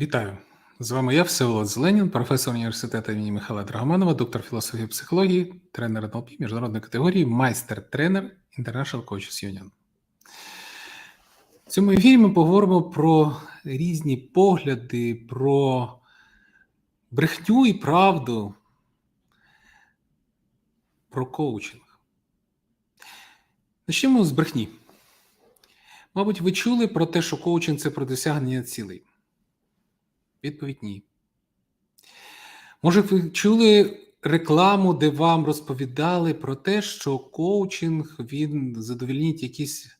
Вітаю! З вами я, Всеволод Зеленін, професор університету імені Михайла Драгоманова, доктор філософії і психології, тренер НЛП міжнародної категорії, майстер-тренер International Coaches Union. В цьому ефірі ми поговоримо про різні погляди, про брехню і правду, про коучинг. Почнемо з брехні. Мабуть, ви чули про те, що коучинг це про досягнення цілей. Відповідь ні. Може, ви чули рекламу, де вам розповідали про те, що коучинг він задовільнить якісь е,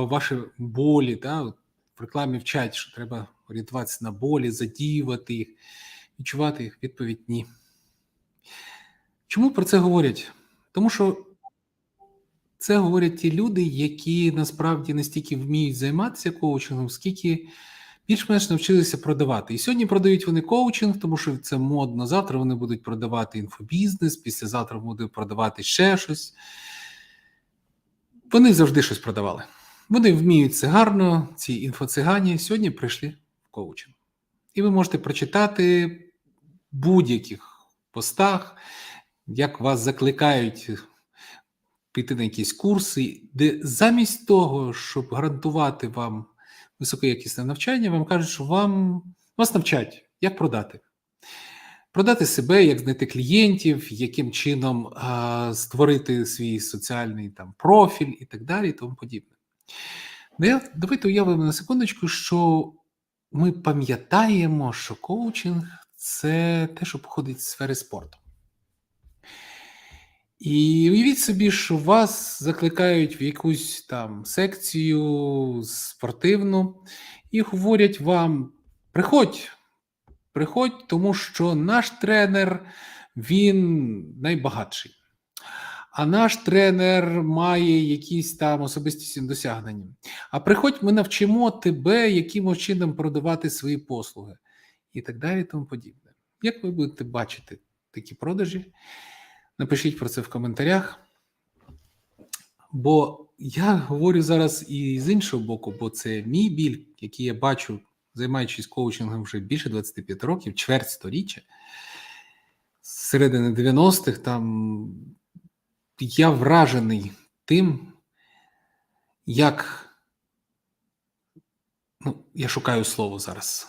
ваші болі. Да? В рекламі вчать, що треба орієнтуватися на болі, задіювати їх, відчувати їх. Відповідь ні. Чому про це говорять? Тому що це говорять ті люди, які насправді не стільки вміють займатися коучингом, скільки більш-менш навчилися продавати. І сьогодні продають вони коучинг, тому що це модно. Завтра вони будуть продавати інфобізнес, післязавтра будуть продавати ще щось. Вони завжди щось продавали. Вони вміють це гарно, ці інфоцигані сьогодні прийшли в коучинг. І ви можете прочитати в будь-яких постах, як вас закликають піти на якісь курси, де замість того, щоб гарантувати вам високоякісне навчання, вам кажуть, що вам вас навчать, як продати. Продати себе, як знайти клієнтів, яким чином а, створити свій соціальний там профіль і так далі, і тому подібне. Ну, Давайте уявимо на секундочку, що ми пам'ятаємо, що коучинг це те, що походить з сфери спорту. І уявіть собі, що вас закликають в якусь там секцію спортивну і говорять вам: приходь, приходь, тому що наш тренер він найбагатший. А наш тренер має якісь там особисті досягнення. А приходь, ми навчимо тебе, яким чином продавати свої послуги, і так далі, і тому подібне. Як ви будете бачити такі продажі? Напишіть про це в коментарях. Бо я говорю зараз і з іншого боку, бо це мій біль, який я бачу, займаючись коучингом вже більше 25 років, чверть сторіччя. З середини 90-х там я вражений тим, як ну, я шукаю слово зараз.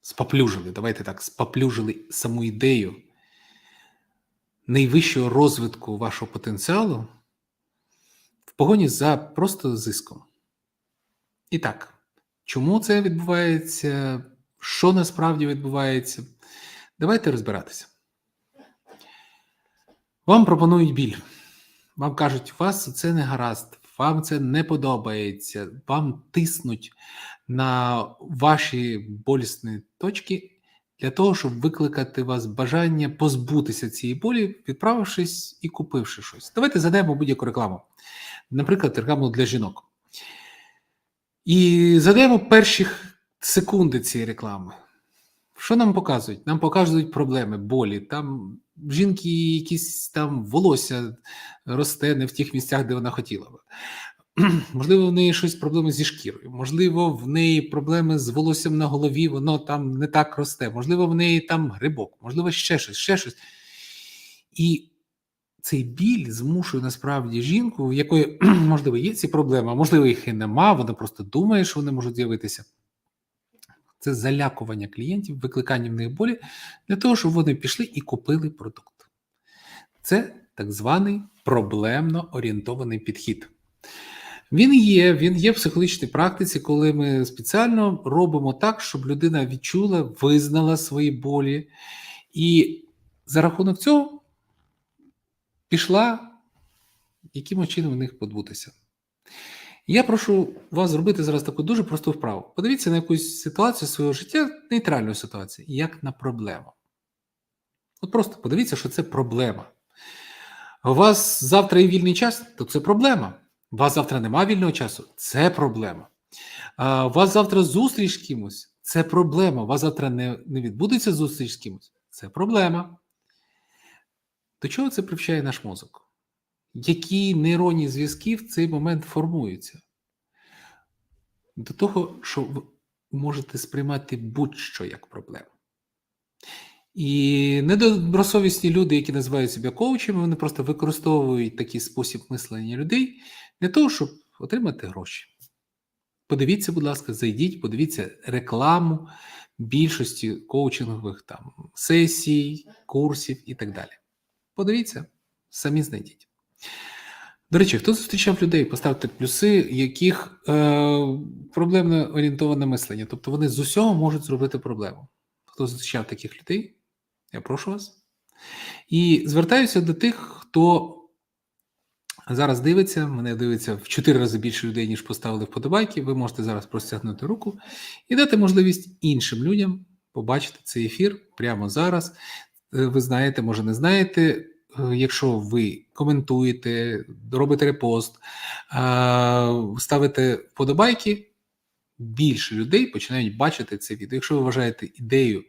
Споплюжили, давайте так, споплюжили саму ідею найвищого розвитку вашого потенціалу в погоні за просто зиском. І так, чому це відбувається? Що насправді відбувається? Давайте розбиратися. Вам пропонують біль. Вам кажуть, у вас це не гаразд, вам це не подобається, вам тиснуть на ваші болісні точки для того, щоб викликати вас бажання позбутися цієї болі, відправившись і купивши щось. Давайте задаємо будь-яку рекламу. Наприклад, рекламу для жінок. І задаємо перші секунди цієї реклами. Що нам показують? Нам показують проблеми, болі. Там жінки якісь там волосся росте не в тих місцях, де вона хотіла би. Можливо, в неї щось проблеми зі шкірою, можливо, в неї проблеми з волоссям на голові, воно там не так росте, можливо, в неї там грибок, можливо, ще щось, ще щось. І цей біль змушує насправді жінку, в якої, можливо, є ці проблеми, а можливо, їх і нема, вона просто думає, що вони можуть з'явитися. Це залякування клієнтів, викликання в них болі для того, щоб вони пішли і купили продукт. Це так званий проблемно орієнтований підхід. Він є, він є в психологічній практиці, коли ми спеціально робимо так, щоб людина відчула, визнала свої болі, і за рахунок цього пішла, яким чином в них позбутися. Я прошу вас зробити зараз таку дуже просту вправу. Подивіться на якусь ситуацію свого життя, нейтральну ситуацію, як на проблему. От просто подивіться, що це проблема. У вас завтра є вільний час, то це проблема. У вас завтра немає вільного часу це проблема. У вас завтра зустріч з кимось це проблема. У вас завтра не, не відбудеться зустріч з кимось це проблема. До чого це привчає наш мозок? Які нейронні зв'язки в цей момент формуються? До того, що ви можете сприймати будь-що як проблему. І недобросовісні люди, які називають себе коучами, вони просто використовують такий спосіб мислення людей для того, щоб отримати гроші. Подивіться, будь ласка, зайдіть, подивіться рекламу більшості коучингових там сесій, курсів і так далі. Подивіться, самі знайдіть. До речі, хто зустрічав людей, поставте плюси, яких е, проблемно орієнтоване мислення. Тобто вони з усього можуть зробити проблему. Хто зустрічав таких людей? Я прошу вас. І звертаюся до тих, хто зараз дивиться, мене дивиться в 4 рази більше людей, ніж поставили вподобайки. Ви можете зараз простягнути руку і дати можливість іншим людям побачити цей ефір прямо зараз. Е, Ви знаєте, може не знаєте. е, Якщо ви коментуєте, робите репост, ставите вподобайки, більше людей починають бачити це відео. Якщо ви вважаєте ідею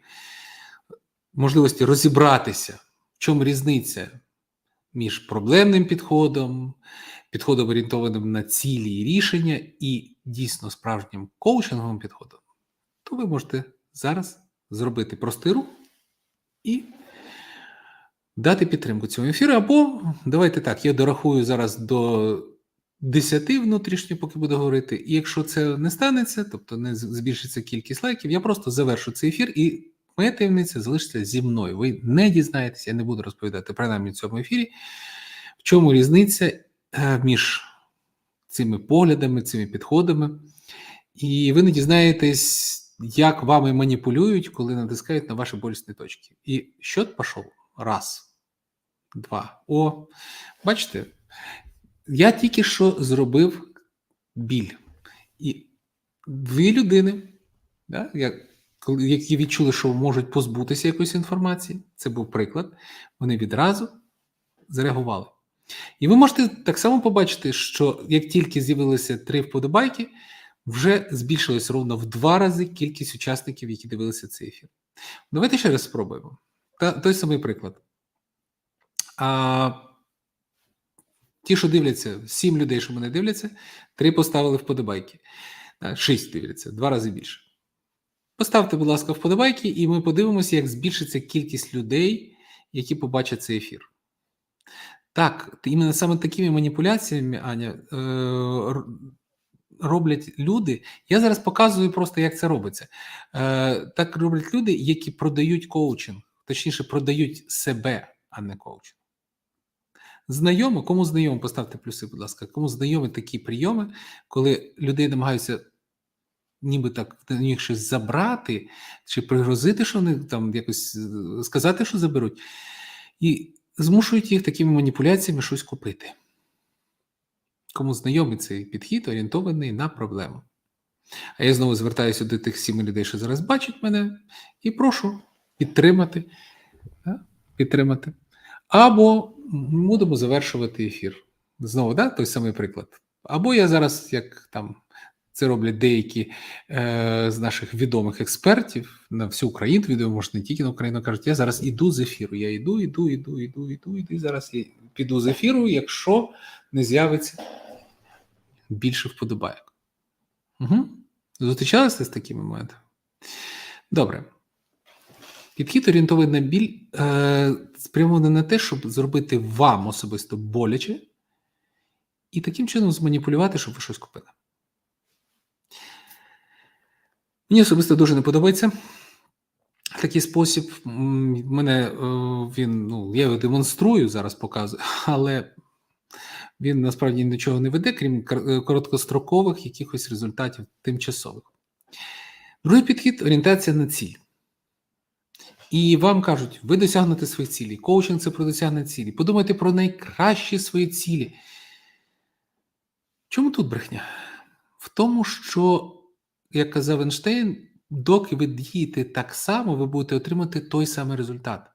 можливості розібратися, в чому різниця між проблемним підходом, підходом орієнтованим на цілі і рішення, і дійсно справжнім коучинговим підходом, то ви можете зараз зробити простий рух і дати підтримку цьому ефіру. Або давайте так, я дорахую зараз до 10 внутрішньо, поки буду говорити. І якщо це не станеться, тобто не збільшиться кількість лайків, я просто завершу цей ефір і моя таємниця залишиться зі мною. Ви не дізнаєтеся, я не буду розповідати принаймні в цьому ефірі, в чому різниця е, між цими поглядами, цими підходами. І ви не дізнаєтесь, як вами маніпулюють, коли натискають на ваші болісні точки. І счет пішов. Раз, два. О, бачите, я тільки що зробив біль. І дві людини, да, я, коли- які відчули, що можуть позбутися якоїсь інформації, це був приклад, вони відразу зареагували. І ви можете так само побачити, що як тільки з'явилися три вподобайки, вже збільшилось ровно в два рази кількість учасників, які дивилися цей ефір. Давайте ще раз спробуємо. Та, той самий приклад. А, ті, що дивляться, сім людей, що мене дивляться, три поставили вподобайки. Шість дивляться, два рази більше. Поставте, будь ласка, вподобайки, і ми подивимося, як збільшиться кількість людей, які побачать цей ефір. Так, іменно саме такими маніпуляціями, Аня, е, роблять люди. Я зараз показую просто, як це робиться. Е, так роблять люди, які продають коучинг, точніше, продають себе, а не коучинг. Знайомо, кому знайомо, поставте плюси, будь ласка, кому знайомі такі прийоми, коли людей намагаються ніби так на них щось забрати, чи пригрозити, що вони там якось е, сказати, що заберуть, і змушують їх такими маніпуляціями щось купити. Кому знайомий цей підхід, орієнтований на проблему. А я знову звертаюся до тих сіми людей, що зараз бачать мене, і прошу підтримати. підтримати. Або будемо завершувати ефір. Знову, да, той самий приклад. Або я зараз, як там це роблять деякі е, з наших відомих експертів на всю Україну, відео, може не тільки на Україну, кажуть, я зараз іду з ефіру. Я йду, іду, іду, іду, іду, іду, і зараз я піду з ефіру, якщо не з'явиться більше вподобайок. Угу. Зустрічалися з такими моментами? Добре. Підхід орієнтований на біль е, спрямований на те, щоб зробити вам особисто боляче і таким чином зманіпулювати, щоб ви щось купили. Мені особисто дуже не подобається такий спосіб. Мене е, він, ну, я його демонструю, зараз показую, але він насправді нічого не веде, крім е, короткострокових якихось результатів тимчасових. Другий підхід орієнтація на ціль. І вам кажуть, ви досягнете своїх цілей. Коучинг це про досягнення цілі. Подумайте про найкращі свої цілі. Чому тут брехня? В тому, що, як казав Ейнштейн, доки ви дієте так само, ви будете отримати той самий результат.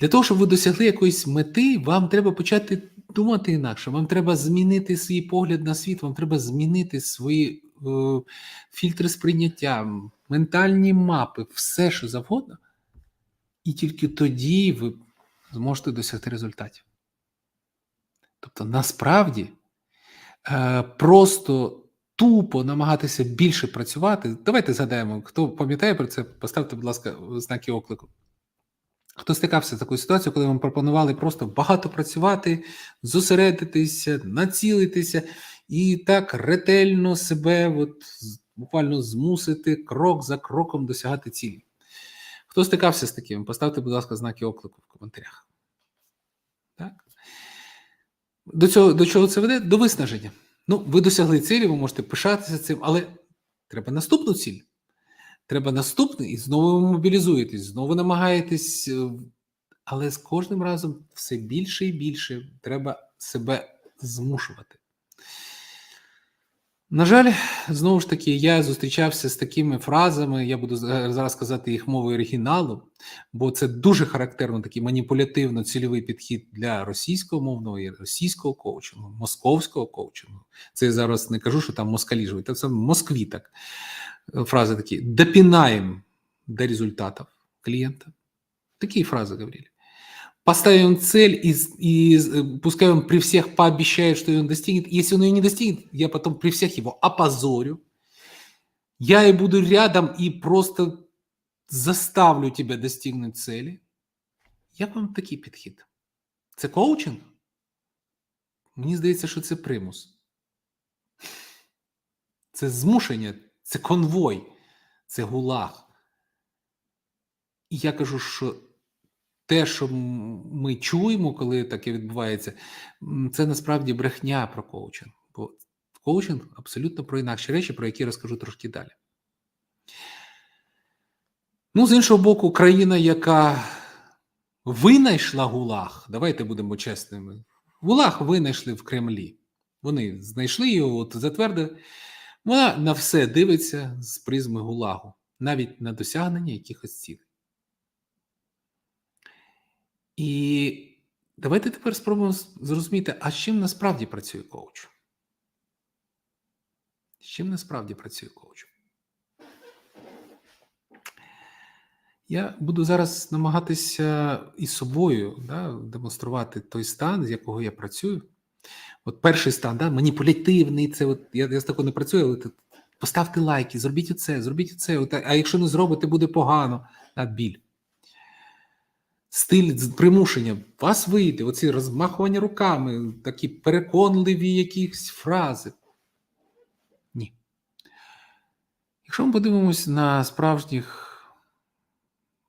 Для того, щоб ви досягли якоїсь мети, вам треба почати думати інакше. Вам треба змінити свій погляд на світ, вам треба змінити свої е, фільтри сприйняття, ментальні мапи, все, що завгодно. І тільки тоді ви зможете досягти результатів. Тобто, насправді, е, просто тупо намагатися більше працювати. Давайте згадаємо, хто пам'ятає про це, поставте, будь ласка, знаки оклику. Хто стикався з такою ситуацією, коли вам пропонували просто багато працювати, зосередитися, націлитися і так ретельно себе от, буквально змусити крок за кроком досягати цілі. Хто стикався з таким? Поставте, будь ласка, знаки оклику в коментарях. Так? До, цього, до чого це веде? До виснаження. Ну, ви досягли цілі, ви можете пишатися цим, але треба наступну ціль. Треба наступний, і знову ви мобілізуєтесь, знову намагаєтесь, е, але з кожним разом все більше і більше треба себе змушувати. На жаль, знову ж таки, я зустрічався з такими фразами, я буду за- зараз казати їх мовою оригіналу, бо це дуже характерно такий маніпулятивно-цільовий підхід для російського мовного і російського коучингу, московського коучингу. Це я зараз не кажу, що там москалі живуть, це в Москві так. Э, Фразы такие. Допинаем до результатов клиента. Такие фразы говорили. Поставим цель и, и э, пускай он при всех пообещает, что он достигнет. Если он ее не достигнет, я потом при всех его опозорю. Я и буду рядом и просто заставлю тебя достигнуть цели. Як вам такий підхід? Це коучинг? Мені здається, що це примус. Це змушення, це конвой, це гулаг. І я кажу, що те, що ми чуємо, коли таке відбувається, це насправді брехня про коучинг. Бо коучинг абсолютно про інакші речі, про які розкажу трошки далі. Ну, з іншого боку, країна, яка винайшла гулаг, давайте будемо чесними. Гулаг винайшли в Кремлі. Вони знайшли його, от затвердили. Вона на все дивиться з призми гулагу, навіть на досягнення якихось цілей. І давайте тепер спробуємо зрозуміти, а з чим насправді працює коуч? З чим насправді працює коуч? Я буду зараз намагатися із собою да, демонструвати той стан, з якого я працюю. От перший стан, да, маніпулятивний, це от я, я з такого не працюю, але поставте лайки, зробіть оце, зробіть оце. От, а якщо не зробите, буде погано. Да, біль. Стиль примушення. Вас вийде, оці розмахування руками, такі переконливі якісь фрази. Ні. Якщо ми подивимось на справжніх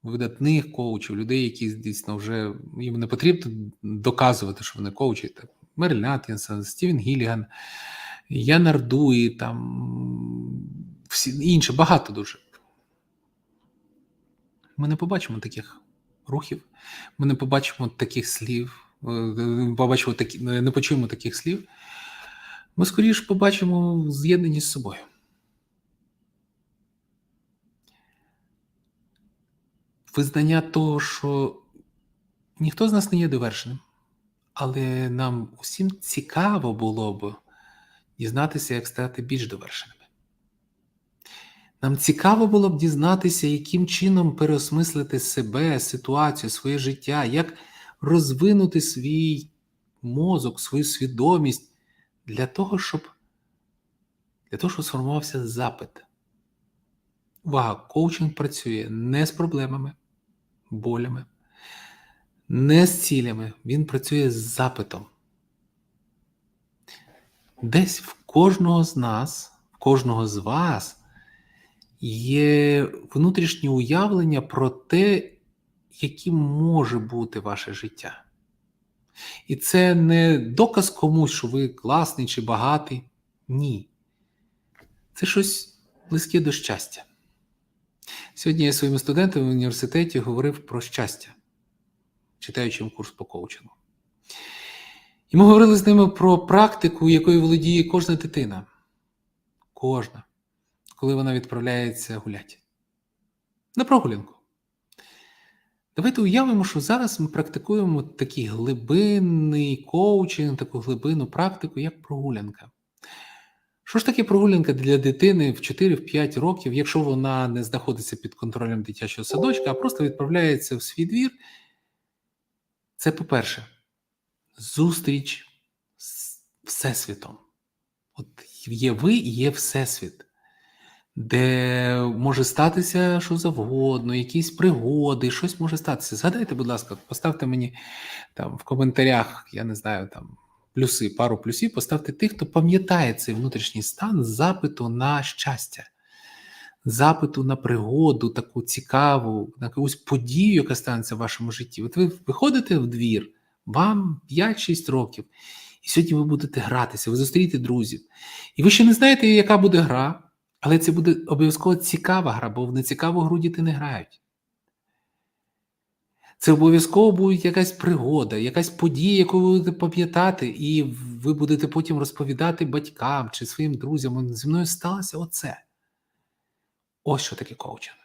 видатних коучів, людей, які дійсно вже їм не потрібно доказувати, що вони коучі. Так, Мерл Аткінсон, Стівен Гіліган, Ян Ардуї, там всі інші, багато дуже. Ми не побачимо таких рухів, ми не побачимо таких слів, е, не побачимо такі, не почуємо таких слів. Ми скоріше побачимо з'єднані з собою. визнання того, що ніхто з нас не є довершеним, але нам усім цікаво було б дізнатися, як стати більш довершеними. Нам цікаво було б дізнатися, яким чином переосмислити себе, ситуацію, своє життя, як розвинути свій мозок, свою свідомість для того, щоб для того, щоб сформувався запит. Увага, коучинг працює не з проблемами, болями, не з цілями. Він працює з запитом. Десь в кожного з нас, в кожного з вас є внутрішнє уявлення про те, яким може бути ваше життя. І це не доказ комусь, що ви класний чи багатий. Ні. Це щось близьке до щастя. Сьогодні я своїм студентам в університеті говорив про щастя, читаючи курс по коучингу. І ми говорили з ними про практику, якою володіє кожна дитина. Кожна, коли вона відправляється гуляти. На прогулянку. Давайте уявимо, що зараз ми практикуємо такий глибинний коучинг, таку глибинну практику, як прогулянка. Що ж таке прогулянка для дитини в 4-5 років, якщо вона не знаходиться під контролем дитячого садочка, а просто відправляється в свій двір? Це, по-перше, зустріч з Всесвітом. От Є ви і є Всесвіт, де може статися що завгодно, якісь пригоди, щось може статися. Згадайте, будь ласка, поставте мені там в коментарях, я не знаю, там плюси, пару плюсів, поставте тих, хто пам'ятає цей внутрішній стан запиту на щастя, запиту на пригоду, таку цікаву, на якусь подію, яка станеться в вашому житті. От ви виходите в двір, вам 5-6 років, і сьогодні ви будете гратися, ви зустрієте друзів. І ви ще не знаєте, яка буде гра, але це буде обов'язково цікава гра, бо в нецікаву гру діти не грають. Це обов'язково буде якась пригода, якась подія, яку ви будете пам'ятати, і ви будете потім розповідати батькам чи своїм друзям. Зі мною сталося оце. Ось що таке коучинг.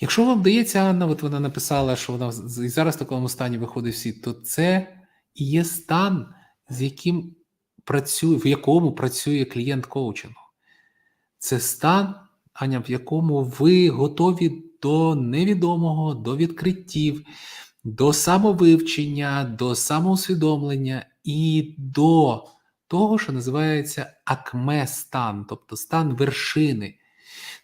Якщо вам вдається, Анна, от вона написала, що вона і зараз в такому стані виходить всі, то це і є стан, з яким працює, в якому працює клієнт коучингу. Це стан, Аня, в якому ви готові до невідомого, до відкриттів, до самовивчення, до самоусвідомлення і до того, що називається акме-стан, тобто стан вершини.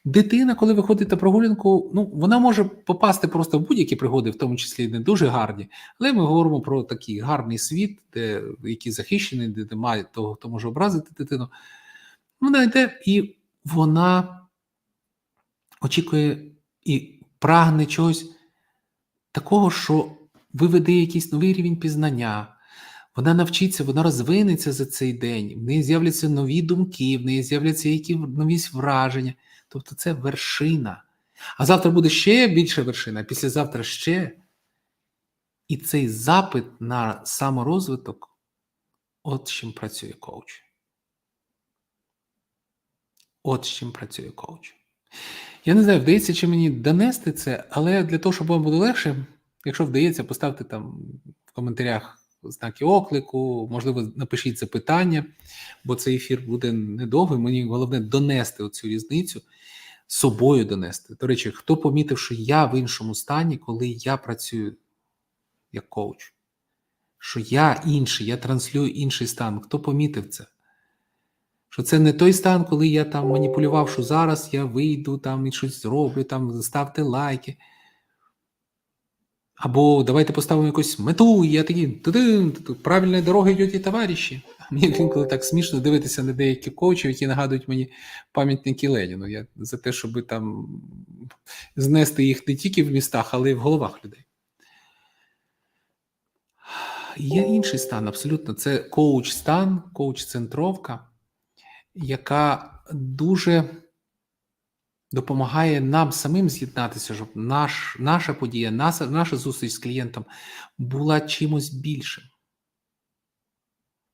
Дитина, коли виходить на прогулянку, ну вона може попасти просто в будь-які пригоди, в тому числі не дуже гарні. Але ми говоримо про такий гарний світ, де який захищений, де немає того, хто може образити дитину. Вона йде і вона очікує і прагне чогось такого, що виведе якийсь новий рівень пізнання. Вона навчиться, вона розвинеться за цей день, в неї з'являться нові думки, в неї з'являться які нові враження. Тобто це вершина. А завтра буде ще більша вершина, післязавтра ще. І цей запит на саморозвиток от з чим працює коуч. От з чим працює коуч. Я не знаю, вдається чи мені донести це, але для того, щоб вам було легше, якщо вдається, поставте там в коментарях знаки оклику, можливо, напишіть запитання, бо цей ефір буде недовгий. Мені головне донести оцю різницю, собою донести. До речі, хто помітив, що я в іншому стані, коли я працюю як коуч, що я інший, я транслюю інший стан. Хто помітив це? Що це не той стан, коли я там маніпулював, що зараз я вийду там і щось зроблю, там ставте лайки. Або давайте поставимо якусь мету, і я такий «Ту-дин, правильної дороги йдуть товариші. Мені інколи так смішно дивитися на деякі коучів, які нагадують мені пам'ятники Леніну. Я за те, щоб там знести їх не тільки в містах, але й в головах людей. Є інший стан, абсолютно. Це коуч-стан, коуч-центровка, яка дуже допомагає нам самим з'єднатися, щоб наш, наша подія, наша, наша зустріч з клієнтом була чимось більшим.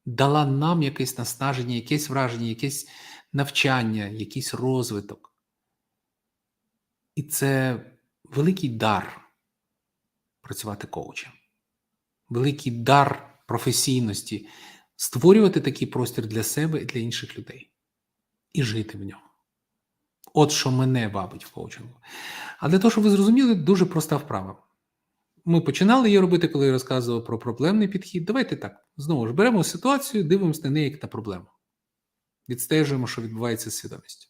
Дала нам якесь наснаження, якесь враження, якесь навчання, якийсь розвиток. І це великий дар працювати коучем, великий дар професійності, створювати такий простір для себе і для інших людей і жити в ньому. От що мене вабить в коучингу. А для того, щоб ви зрозуміли, дуже проста вправа. Ми починали її робити, коли я розказував про проблемний підхід. Давайте так. Знову ж беремо ситуацію, дивимося на неї як на проблему. Відстежуємо, що відбувається з свідомістю.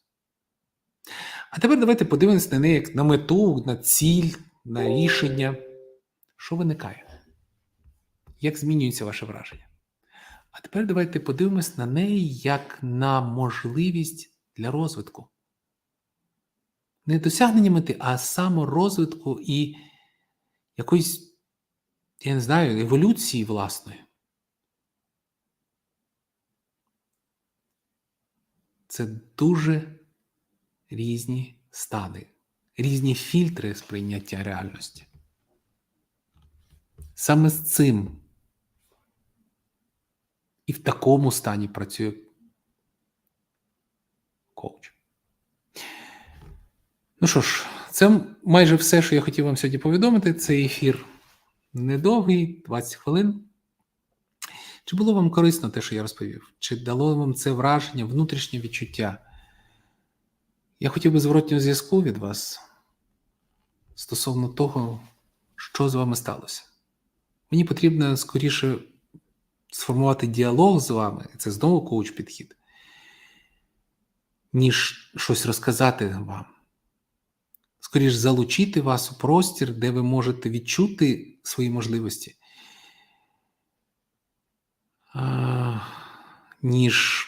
А тепер давайте подивимося на неї як на мету, на ціль, на рішення. Що виникає? Як змінюється ваше враження? А тепер давайте подивимось на неї як на можливість для розвитку. Не досягнення мети, а саморозвитку і якоїсь, я не знаю, еволюції власної. Це дуже різні стани, різні фільтри сприйняття реальності. Саме з цим і в такому стані працює коуч. Ну що ж, це майже все, що я хотів вам сьогодні повідомити. Цей ефір недовгий, 20 хвилин. Чи було вам корисно те, що я розповів? Чи дало вам це враження, внутрішнє відчуття? Я хотів би зворотнього зв'язку від вас стосовно того, що з вами сталося. Мені потрібно скоріше сформувати діалог з вами, це знову коуч підхід, ніж щось розказати вам. Скоріш залучити вас у простір, де ви можете відчути свої можливості, ніж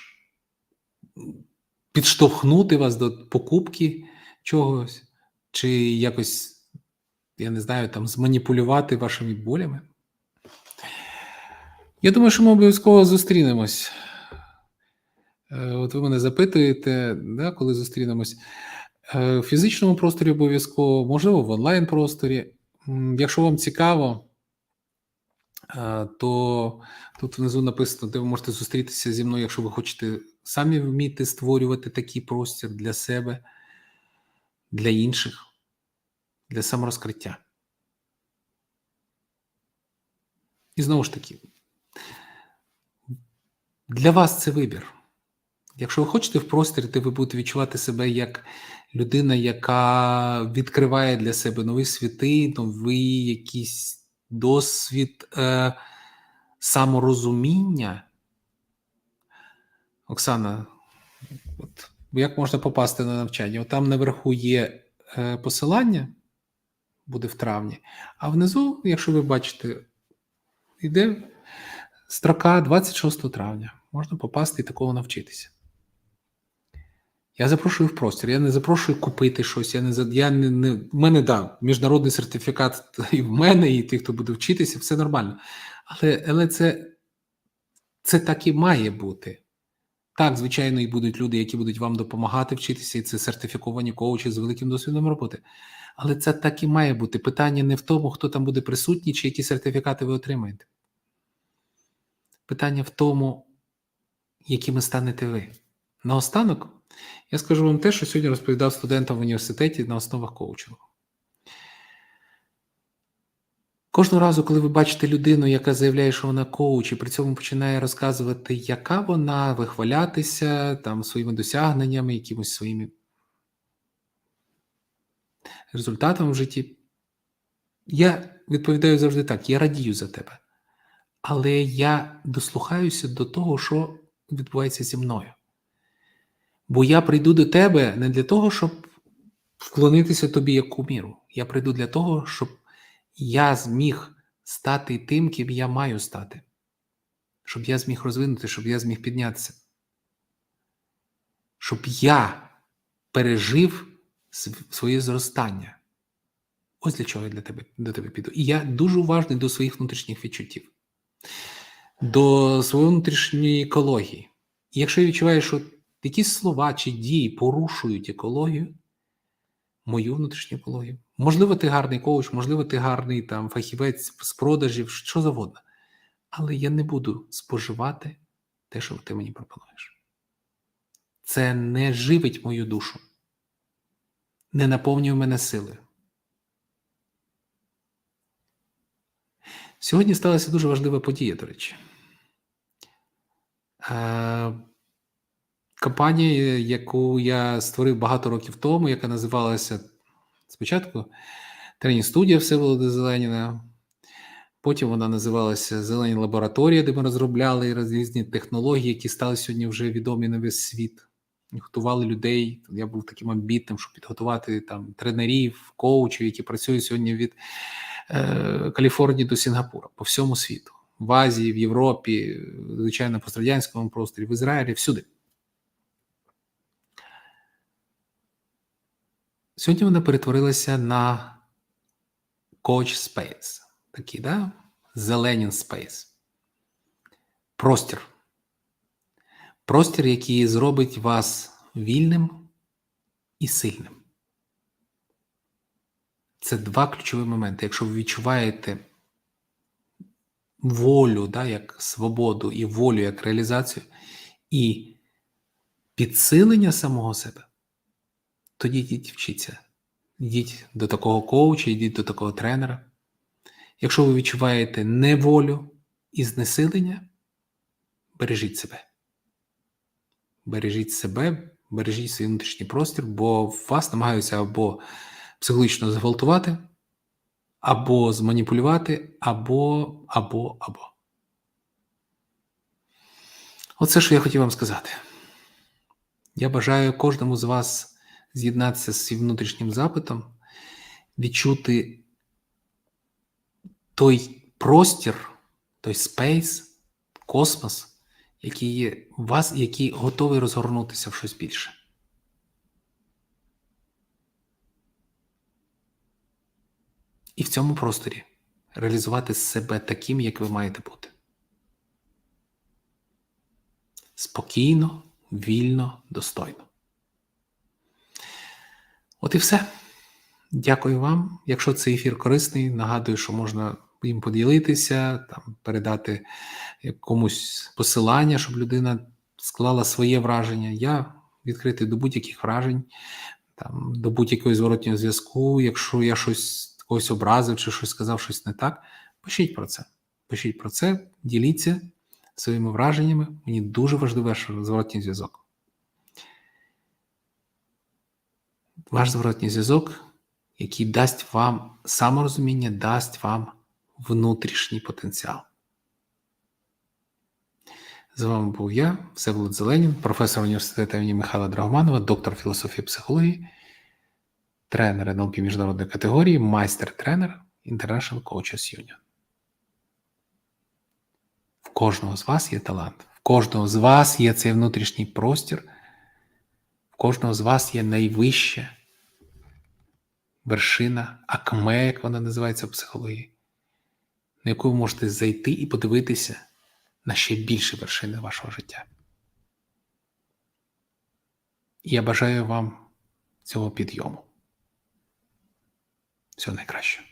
підштовхнути вас до покупки чогось, чи якось, я не знаю, там зманіпулювати вашими болями. Я думаю, що ми обов'язково зустрінемось. Е, От ви мене запитуєте, да, коли зустрінемось. Е, В фізичному просторі обов'язково, можливо, в онлайн-просторі. Якщо вам цікаво, е, то тут внизу написано, де ви можете зустрітися зі мною, якщо ви хочете самі вміти створювати такий простір для себе, для інших, для саморозкриття. І знову ж таки, для вас це вибір. Якщо ви хочете в простір, де ви будете відчувати себе як людина, яка відкриває для себе нові світи, новий якийсь досвід е, саморозуміння. Оксана, от як можна попасти на навчання? От там наверху є е, посилання, буде в травні, а внизу, якщо ви бачите, йде строка 26 травня. Можна попасти і такого навчитися. Я запрошую в простір. Я не запрошую купити щось. Я не я не, не в мене да, міжнародний сертифікат і в мене, і тих, хто буде вчитися, все нормально. Але, але це, це так і має бути. Так, звичайно, і будуть люди, які будуть вам допомагати вчитися, і це сертифіковані коучі з великим досвідом роботи. Але це так і має бути. Питання не в тому, хто там буде присутній, чи які сертифікати ви отримаєте. Питання в тому, якими станете ви. Наостанок, я скажу вам те, що сьогодні розповідав студентам в університеті на основах коучингу. Кожного разу, коли ви бачите людину, яка заявляє, що вона коуч, і при цьому починає розказувати, яка вона, вихвалятися там своїми досягненнями, якимось своїми результатами в житті, я відповідаю завжди так: я радію за тебе. Але я дослухаюся до того, що відбувається зі мною. Бо я прийду до тебе не для того, щоб вклонитися тобі як куміру. Я прийду для того, щоб я зміг стати тим, ким я маю стати. Щоб я зміг розвинути, щоб я зміг піднятися. Щоб я пережив своє зростання. Ось для чого я для тебе, до тебе піду. І я дуже уважний до своїх внутрішніх відчуттів, до своєї внутрішньої екології. І якщо я відчуваю, що якісь слова чи дії порушують екологію, мою внутрішню екологію. Можливо, ти гарний коуч, можливо, ти гарний там фахівець з продажів, що завгодно. Але я не буду споживати те, що ти мені пропонуєш. Це не живить мою душу, не наповнює мене силою. Сьогодні сталася дуже важлива подія, до речі. Компанія, яку я створив багато років тому, яка називалася спочатку тренінг студія Всеволода Зеленіна. Потім вона називалася Зелені лабораторія, де ми розробляли різні технології, які стали сьогодні вже відомі на весь світ. Готували людей. Я був таким амбітним, щоб підготувати там тренерів, коучів, які працюють сьогодні від е, Каліфорнії до Сінгапура по всьому світу, в Азії, в Європі, звичайно, пострадянському просторі, в Ізраїлі, всюди. Сьогодні вона перетворилася на Coach Space. Такий, да? Зеленін Space. Простір. Простір, який зробить вас вільним і сильним. Це два ключові моменти. Якщо ви відчуваєте волю, да, як свободу, і волю як реалізацію, і підсилення самого себе, тоді йдіть вчіться. Йдіть до такого коуча, йдіть до такого тренера. Якщо ви відчуваєте неволю і знесилення, бережіть себе. Бережіть себе, бережіть свій внутрішній простір, бо вас намагаються або психологічно зґвалтувати, або зманіпулювати, або, або, або. Оце, що я хотів вам сказати. Я бажаю кожному з вас з'єднатися з внутрішнім запитом, відчути той простір, той спейс, космос, який є у вас, який готовий розгорнутися в щось більше. І в цьому просторі реалізувати себе таким, як ви маєте бути. Спокійно, вільно, достойно. От і все. Дякую вам. Якщо цей ефір корисний, нагадую, що можна їм поділитися, там, передати комусь посилання, щоб людина склала своє враження. Я відкритий до будь-яких вражень, там, до будь-якого зворотнього зв'язку. Якщо я щось когось образив чи щось сказав, щось не так, пишіть про це. Пишіть про це, діліться своїми враженнями. Мені дуже важливий ваш зворотній зв'язок. Ваш зворотній зв'язок, який дасть вам саморозуміння, дасть вам внутрішній потенціал. З вами був я, Всеволод Зеленін, професор університету імені Михайла Драгоманова, доктор філософії психології, тренер НЛП міжнародної категорії, майстер-тренер International Coaches Union. В кожного з вас є талант, в кожного з вас є цей внутрішній простір, кожного з вас є найвища вершина, акме, як вона називається в психології, на яку ви можете зайти і подивитися на ще більші вершини вашого життя. І я бажаю вам цього підйому. Всього найкращого.